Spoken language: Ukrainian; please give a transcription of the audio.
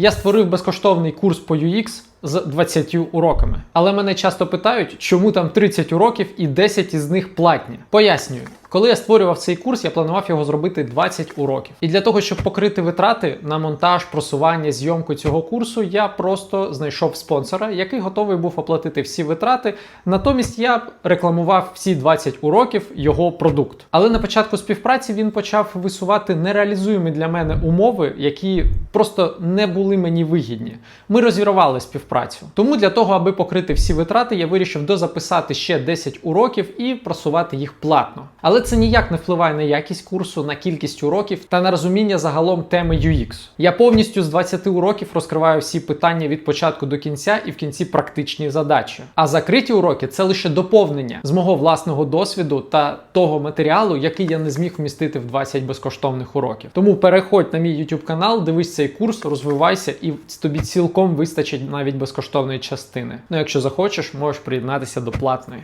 Я створив безкоштовний курс по UX з 20 уроками. Але мене часто питають, чому там 30 уроків і 10 із них платні. Пояснюю. Коли я створював цей курс, я планував його зробити 20 уроків. І для того, щоб покрити витрати на монтаж, просування, зйомку цього курсу, я просто знайшов спонсора, який готовий був оплатити всі витрати. Натомість я рекламував всі 20 уроків його продукт. Але на початку співпраці він почав висувати нереалізуємі для мене умови, які просто не були мені вигідні. Ми розірвали співпрацю. Тому для того, аби покрити всі витрати, я вирішив дозаписати ще 10 уроків і просувати їх платно. Але це ніяк не впливає на якість курсу, на кількість уроків та на розуміння загалом теми UX. Я повністю з 20 уроків розкриваю всі питання від початку до кінця і в кінці практичні задачі. А закриті уроки це лише доповнення з мого власного досвіду та того матеріалу, який я не зміг вмістити в 20 безкоштовних уроків. Тому переходь на мій YouTube канал, дивись цей курс, розвивайся, і тобі цілком вистачить навіть безкоштовної частини. Ну, якщо захочеш, можеш приєднатися до платної.